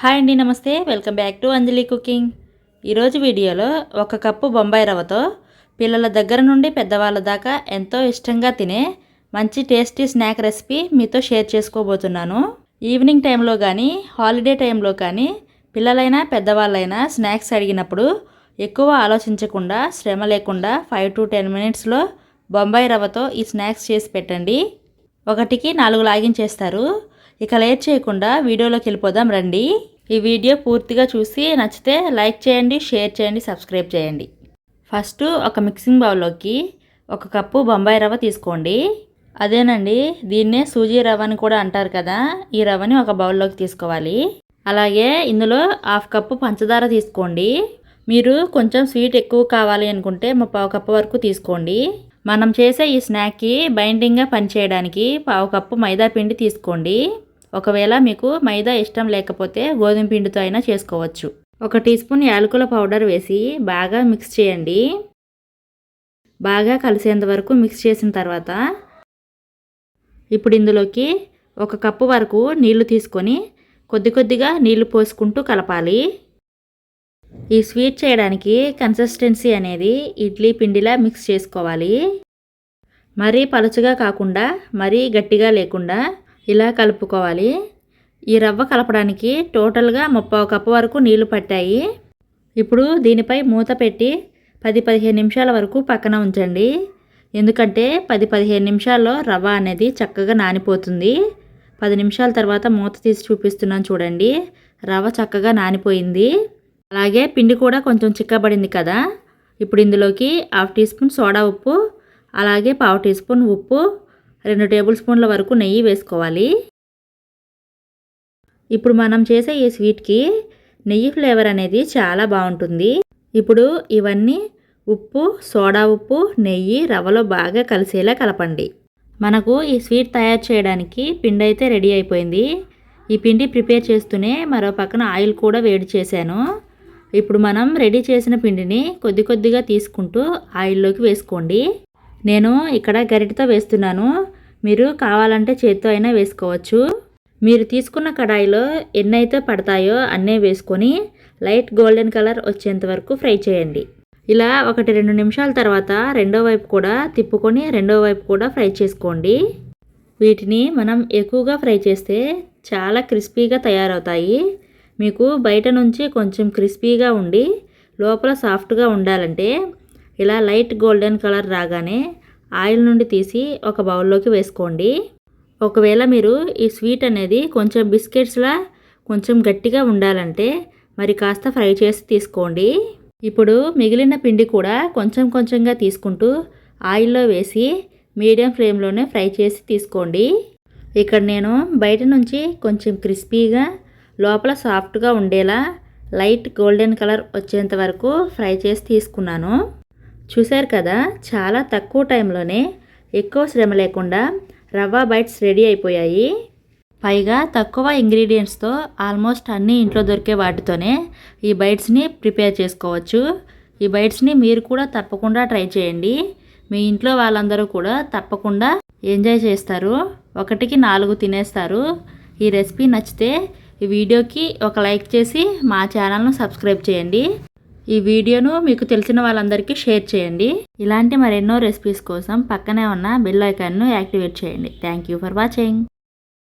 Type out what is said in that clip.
Hi అండి నమస్తే. Welcome back to Anjali cooking. ఈరోజు వీడియోలో ఒక కప్పు బొంబాయి రవ్వతో పిల్లల దగ్గర నుండి పెద్దవాళ్ళ దాకా ఎంతో ఇష్టంగా తినే మంచి టేస్టీ స్నాక్ రెసిపీ మీతో షేర్ చేసుకోబోతున్నాను. ఈవినింగ్ టైంలో కానీ హాలిడే టైంలో కానీ పిల్లలైనా పెద్దవాళ్ళైనా స్నాక్స్ అడిగినప్పుడు ఎక్కువ ఆలోచించకుండా శ్రమ లేకుండా ఫైవ్ టు టెన్ మినిట్స్లో బొంబాయి రవ్వతో ఈ స్నాక్స్ చేసి పెట్టండి. ఒకటికి నాలుగు లాగించేస్తారు. ఇక లేట్ చేయకుండా వీడియోలోకి వెళ్ళిపోదాం రండి. ఈ వీడియో పూర్తిగా చూసి నచ్చితే లైక్ చేయండి షేర్ చేయండి సబ్స్క్రైబ్ చేయండి. ఫస్ట్ ఒక మిక్సింగ్ బౌల్లోకి ఒక కప్పు బొంబాయి రవ్వ తీసుకోండి. అదేనండి దీన్నే సూజీ రవ్వ అని కూడా అంటారు కదా ఈ రవ్వని ఒక బౌల్లోకి తీసుకోవాలి. అలాగే ఇందులో హాఫ్ కప్పు పంచదార తీసుకోండి. మీరు కొంచెం స్వీట్ ఎక్కువ కావాలి అనుకుంటే పావు కప్పు వరకు తీసుకోండి. మనం చేసే ఈ స్నాక్కి బైండింగ్గా పనిచేయడానికి పావు కప్పు మైదా పిండి తీసుకోండి. ఒకవేళ మీకు మైదా ఇష్టం లేకపోతే గోధుమ పిండితో అయినా చేసుకోవచ్చు. ఒక టీ స్పూన్ యాలకుల పౌడర్ వేసి బాగా మిక్స్ చేయండి. బాగా కలిసేంత వరకు మిక్స్ చేసిన తర్వాత ఇప్పుడు ఇందులోకి ఒక కప్పు వరకు నీళ్ళు తీసుకొని కొద్ది కొద్దిగా నీళ్ళు పోసుకుంటూ కలపాలి. ఈ స్వీట్ చేయడానికి కన్సిస్టెన్సీ అనేది ఇడ్లీ పిండిలా మిక్స్ చేసుకోవాలి. మరీ పలుచగా కాకుండా మరీ గట్టిగా లేకుండా ఇలా కలుపుకోవాలి. ఈ రవ్వ కలపడానికి టోటల్గా ముప్పై కప్పు వరకు నీళ్ళు పట్టాయి. ఇప్పుడు దీనిపై మూత పెట్టి పది పదిహేను నిమిషాల వరకు పక్కన ఉంచండి. ఎందుకంటే పది పదిహేను నిమిషాల్లో రవ్వ అనేది చక్కగా నానిపోతుంది. పది నిమిషాల తర్వాత మూత తీసి చూపిస్తున్నాను చూడండి. రవ్వ చక్కగా నానిపోయింది. అలాగే పిండి కూడా కొంచెం చిక్కబడింది కదా. ఇప్పుడు ఇందులోకి హాఫ్ టీ స్పూన్ సోడా ఉప్పు అలాగే పావు టీ స్పూన్ ఉప్పు రెండు టేబుల్ స్పూన్ల వరకు నెయ్యి వేసుకోవాలి. ఇప్పుడు మనం చేసే ఈ స్వీట్కి నెయ్యి ఫ్లేవర్ అనేది చాలా బాగుంటుంది. ఇప్పుడు ఇవన్నీ ఉప్పు సోడా ఉప్పు నెయ్యి రవ్వలో బాగా కలిసేలా కలపండి. మనకు ఈ స్వీట్ తయారు చేయడానికి పిండి అయితే రెడీ అయిపోయింది. ఈ పిండి ప్రిపేర్ చేస్తూనే మరో పక్కన ఆయిల్ కూడా వేడి చేశాను. ఇప్పుడు మనం రెడీ చేసిన పిండిని కొద్ది కొద్దిగా తీసుకుంటూ ఆయిల్లోకి వేసుకోండి. నేను ఇక్కడ గరిటతో వేస్తున్నాను. మీరు కావాలంటే చేత్తో అయినా వేసుకోవచ్చు. మీరు తీసుకున్న కడాయిలో ఎన్నైతే పడతాయో అన్నే వేసుకొని లైట్ గోల్డెన్ కలర్ వచ్చేంత వరకు ఫ్రై చేయండి. ఇలా ఒకటి రెండు నిమిషాల తర్వాత రెండో వైపు కూడా తిప్పుకొని రెండో వైపు కూడా ఫ్రై చేసుకోండి. వీటిని మనం ఎక్కువగా ఫ్రై చేస్తే చాలా క్రిస్పీగా తయారవుతాయి. మీకు బయట నుంచి కొంచెం క్రిస్పీగా ఉండి లోపల సాఫ్ట్గా ఉండాలంటే ఇలా లైట్ గోల్డెన్ కలర్ రాగానే ఆయిల్ నుండి తీసి ఒక బౌల్లోకి వేసుకోండి. ఒకవేళ మీరు ఈ స్వీట్ అనేది కొంచెం బిస్కెట్స్లా కొంచెం గట్టిగా ఉండాలంటే మరి కాస్త ఫ్రై చేసి తీసుకోండి. ఇప్పుడు మిగిలిన పిండి కూడా కొంచెం కొంచెంగా తీసుకుంటూ ఆయిల్లో వేసి మీడియం ఫ్లేమ్లోనే ఫ్రై చేసి తీసుకోండి. ఇక్కడ నేను బయట నుంచి కొంచెం క్రిస్పీగా లోపల సాఫ్ట్గా ఉండేలా లైట్ గోల్డెన్ కలర్ వచ్చేంత వరకు ఫ్రై చేసి తీసుకున్నాను. చూశారు కదా చాలా తక్కువ టైంలోనే ఎక్కువ శ్రమ లేకుండా రవ్వ బైట్స్ రెడీ అయిపోయాయి. పైగా తక్కువ ఇంగ్రీడియంట్స్తో ఆల్మోస్ట్ అన్ని ఇంట్లో దొరికే వాటితోనే ఈ బైట్స్ని ప్రిపేర్ చేసుకోవచ్చు. ఈ బైట్స్ని మీరు కూడా తప్పకుండా ట్రై చేయండి. మీ ఇంట్లో వాళ్ళందరూ కూడా తప్పకుండా ఎంజాయ్ చేస్తారు. ఒకటికి నాలుగు తినేస్తారు. ఈ రెసిపీ నచ్చితే ఈ వీడియోకి ఒక లైక్ చేసి మా ఛానల్ను సబ్స్క్రైబ్ చేయండి. ఈ వీడియోను మీకు తెలిసిన వాళ్ళందరికీ షేర్ చేయండి. ఇలాంటి మరెన్నో రెసిపీస్ కోసం పక్కనే ఉన్న బెల్ ఐకాన్ను యాక్టివేట్ చేయండి. Thank you for watching